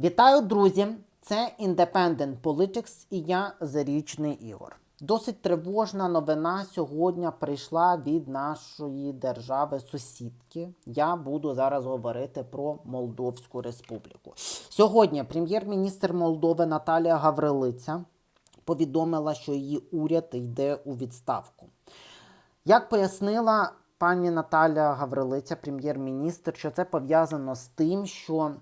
Вітаю, друзі! Це Independent Politics і я Зарічний Ігор. Досить тривожна новина сьогодні прийшла від нашої держави сусідки. Я буду зараз говорити про Молдовську Республіку. Сьогодні прем'єр-міністр Молдови Наталія Гаврилиця повідомила, що її уряд йде у відставку. Як пояснила пані Наталя Гаврилиця, прем'єр-міністр, що це пов'язано з тим, що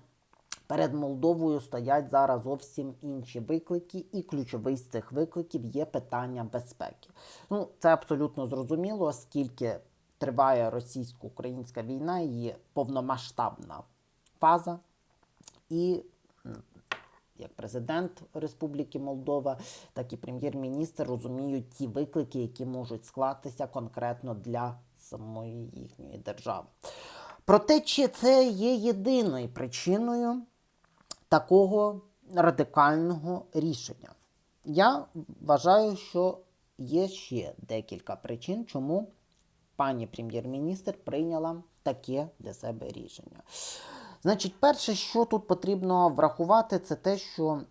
перед Молдовою стоять зараз зовсім інші виклики, і ключовий з цих викликів є питання безпеки. Ну, це абсолютно зрозуміло, оскільки триває російсько-українська війна, її повномасштабна фаза, і як президент Республіки Молдова, так і прем'єр-міністр розуміють ті виклики, які можуть склатися конкретно для самої їхньої держави. Проте, чи це є єдиною причиною такого радикального рішення? Я вважаю, що є ще декілька причин, чому пані прем'єр-міністр прийняла таке для себе рішення. Значить, перше, що тут потрібно врахувати, це те, що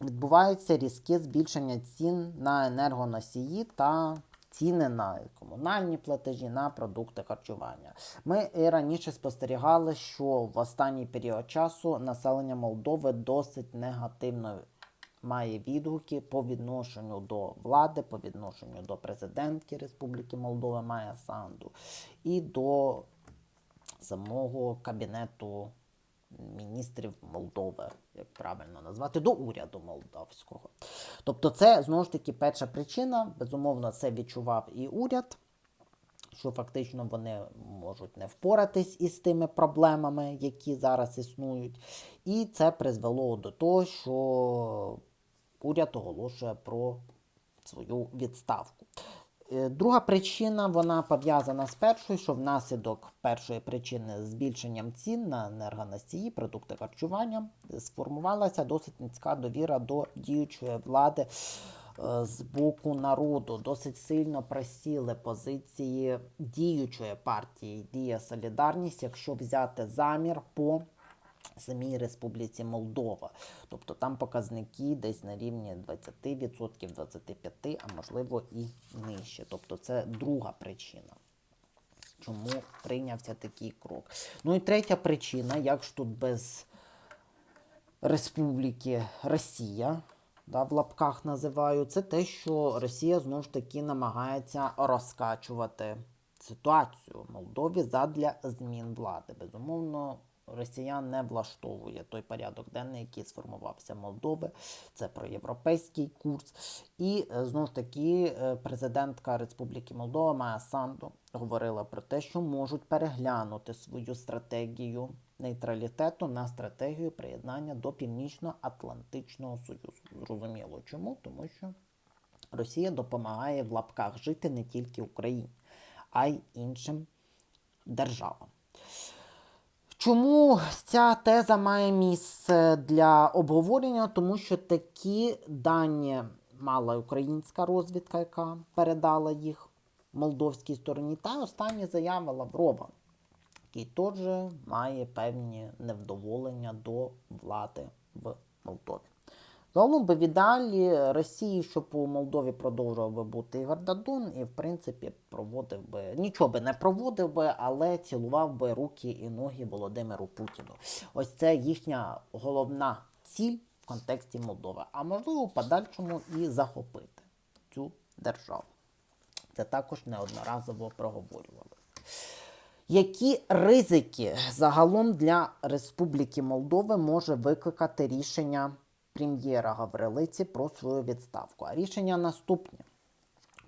відбувається різке збільшення цін на енергоносії та ціни на комунальні платежі, на продукти харчування. Ми і раніше спостерігали, що в останній період часу населення Молдови досить негативно має відгуки по відношенню до влади, по відношенню до президентки Республіки Молдова Майя Санду і до самого кабінету міністрів Молдови, як правильно назвати, до уряду молдавського. Тобто, це знову ж таки перша причина. Безумовно, це відчував і уряд, що фактично вони можуть не впоратись із тими проблемами, які зараз існують. І це призвело до того, що уряд оголошує про свою відставку. Е, Друга причина вона пов'язана з першою, що внаслідок першої причини збільшенням цін на енергоносії, продукти харчування, сформувалася досить низька довіра до діючої влади е, з боку народу. Досить сильно просіли позиції діючої партії Дія Солідарність, якщо взяти замір по самій Республіці Молдова. Тобто там показники десь на рівні 20%, 25%, а можливо і нижче. Тобто це друга причина. Чому прийнявся такий крок? Ну і третя причина, як ж тут без Республіки Росія, да, в лапках називаю, це те, що Росія знову ж таки намагається розкачувати ситуацію в Молдові задля змін влади. Безумовно, росіян не влаштовує той порядок денний, який сформувався Молдови. Це про європейський курс. І е, знову ж таки, е, президентка Республіки Молдова Майя Санду говорила про те, що можуть переглянути свою стратегію нейтралітету на стратегію приєднання до Північно-Атлантичного Союзу. Зрозуміло чому? Тому що Росія допомагає в лапках жити не тільки Україні, а й іншим державам. Чому ця теза має місце для обговорення? Тому що такі дані мала українська розвідка, яка передала їх молдовській стороні, та останні заяви Лаврова, який теж має певні невдоволення до влади в Молдові. Загалом би в ідеалі Росії, щоб у Молдові продовжував би бути Ігор Дадун, і в принципі проводив би нічого би не проводив би, але цілував би руки і ноги Володимиру Путіну. Ось це їхня головна ціль в контексті Молдови. А можливо, в подальшому і захопити цю державу. Це також неодноразово проговорювали. Які ризики загалом для Республіки Молдови може викликати рішення прем'єра Гаврилиці про свою відставку? А рішення наступне.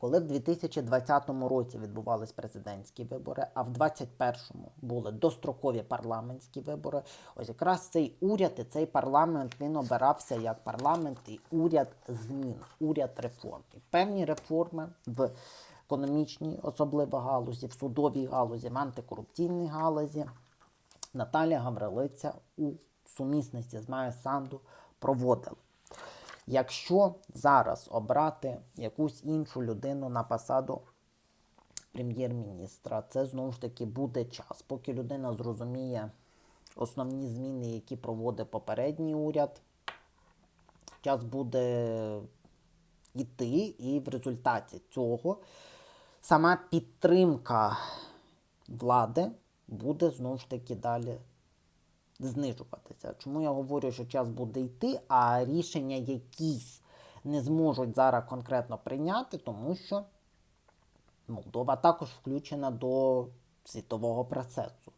Коли в 2020 році відбувались президентські вибори, а в 2021 були дострокові парламентські вибори, ось якраз цей уряд і цей парламент він обирався як парламент і уряд змін, уряд реформ. І певні реформи в економічній, особливо галузі, в судовій галузі, в антикорупційній галузі. Наталія Гаврилиця у сумісності з Майя Санду проводила. Якщо зараз обрати якусь іншу людину на посаду прем'єр-міністра, це знову ж таки буде час, поки людина зрозуміє основні зміни, які проводить попередній уряд. Час буде йти, і в результаті цього сама підтримка влади буде знову ж таки далі знижуватися. Чому я говорю, що час буде йти, а рішення якісь не зможуть зараз конкретно прийняти, тому що Молдова також включена до світового процесу.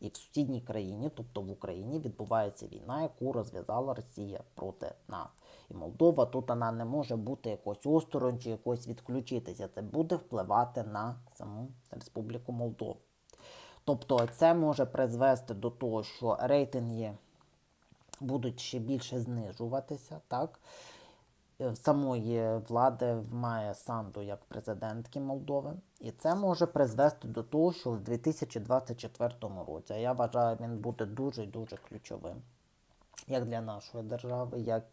І в сусідній країні, тобто в Україні, відбувається війна, яку розв'язала Росія проти нас. І Молдова тут вона не може бути якось осторонь чи якось відключитися. Це буде впливати на саму Республіку Молдову. Тобто це може призвести до того, що рейтинги будуть ще більше знижуватися, так? Е, самої влади має Санду як президентки Молдови, і це може призвести до того, що в 2024 році, я вважаю, він буде дуже дуже ключовим як для нашої держави, як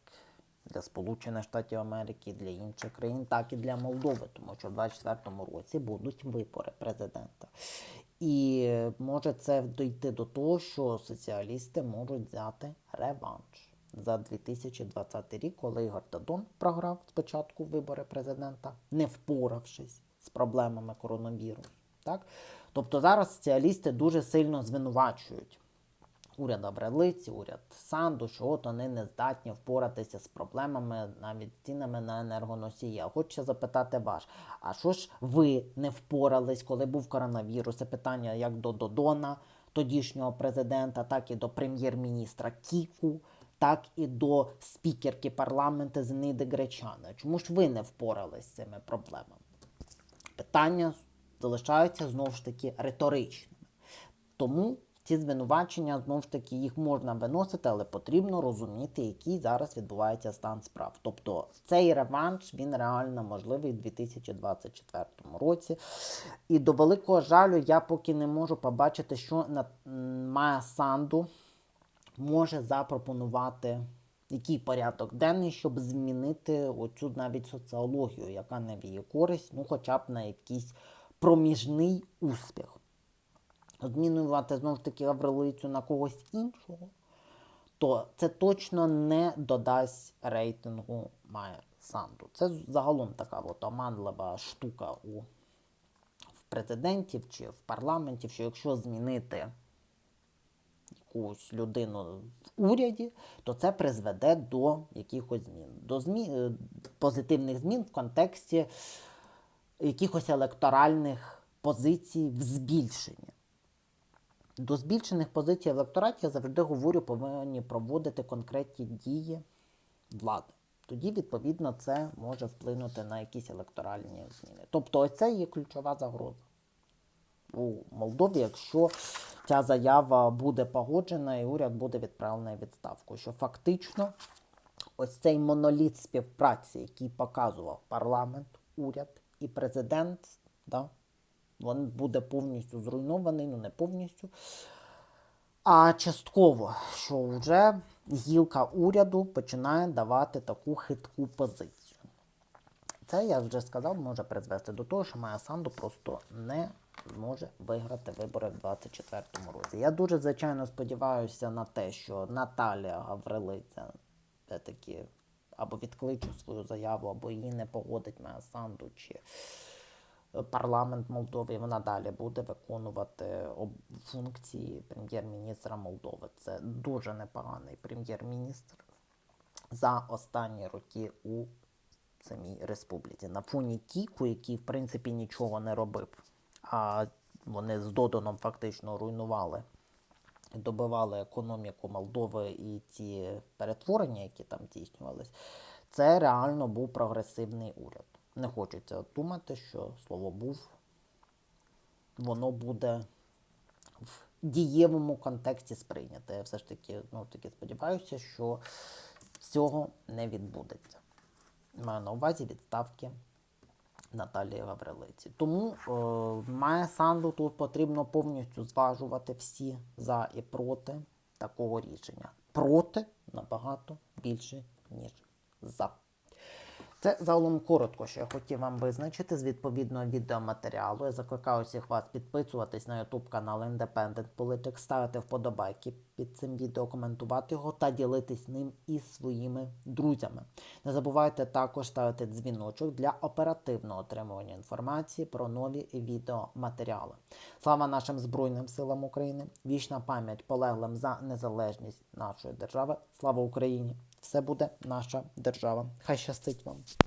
для Сполучених Штатів Америки, для інших країн, так і для Молдови, тому що в 2024 році будуть вибори президента. І може це дійти до того, що соціалісти можуть взяти реванш за 2020 рік, коли Ігор Дадон програв спочатку вибори президента, не впоравшись з проблемами коронавірусу. Так? Тобто зараз соціалісти дуже сильно звинувачують уряд Абрелиці, уряд Санду, що от вони не здатні впоратися з проблемами навіть цінами на енергоносії. Хочу запитати вас, а що ж ви не впорались, коли був коронавірус? Це питання як до Додона, тодішнього президента, так і до прем'єр-міністра Кіку, так і до спікерки парламенту Зениди Гречани. Чому ж ви не впорались з цими проблемами? Питання залишаються знову ж таки риторичними. Тому ці звинувачення знову ж таки їх можна виносити, але потрібно розуміти, який зараз відбувається стан справ. Тобто цей реванш він реально можливий в 2024 році. І до великого жалю, я поки не можу побачити, що на Майя Санду може запропонувати. Який порядок денний, щоб змінити оцю навіть соціологію, яка не в її користь, ну хоча б на якийсь проміжний успіх змінювати знову ж таки Гаврилицю на когось іншого, то це точно не додасть рейтингу Майя Санду. Це загалом така от оманлива штука у в президентів чи в парламенті, що якщо змінити якусь людину в уряді, то це призведе до якихось змін, до змі... е, позитивних змін в контексті якихось електоральних позицій в збільшенні. До збільшених позицій в електораті я завжди говорю, повинні проводити конкретні дії влади. Тоді, відповідно, це може вплинути на якісь електоральні зміни. Тобто, це є ключова загроза у Молдові, якщо ця заява буде погоджена і уряд буде відправлений відставку. Що фактично ось цей моноліт співпраці, який показував парламент, уряд і президент, да, він буде повністю зруйнований, ну не повністю. А частково, що вже гілка уряду починає давати таку хитку позицію. Це я вже сказав, може призвести до того, що Майя Санду просто не зможе виграти вибори в 2024 році. Я дуже звичайно сподіваюся на те, що Наталія Гаврилиця все-таки або відкличе свою заяву, або її не погодить Майя Санду, чи парламент Молдови, і вона далі буде виконувати функції прем'єр-міністра Молдови. Це дуже непоганий прем'єр-міністр за останні роки у самій республіці. На фоні Кіку, який в принципі нічого не робив, а вони з Доданом фактично руйнували. Добивали економіку Молдови і ці перетворення, які там здійснювались, це реально був прогресивний уряд. Не хочеться думати, що слово був, воно буде в дієвому контексті сприйняте. Я все ж таки, ну, таки сподіваюся, що цього не відбудеться. Маю на увазі відставки Наталії Гаврилиці. Тому е, має Санду тут потрібно повністю зважувати всі за і проти такого рішення. Проти набагато більше, ніж за. Це загалом коротко, що я хотів вам визначити з відповідного відеоматеріалу. Я закликаю всіх вас підписуватись на YouTube канал Independent Politics, ставити вподобайки під цим відео, коментувати його та ділитись ним із своїми друзями. Не забувайте також ставити дзвіночок для оперативного отримування інформації про нові відеоматеріали. Слава нашим Збройним силам України! Вічна пам'ять полеглим за незалежність нашої держави. Слава Україні! Все буде наша держава. Хай щастить вам!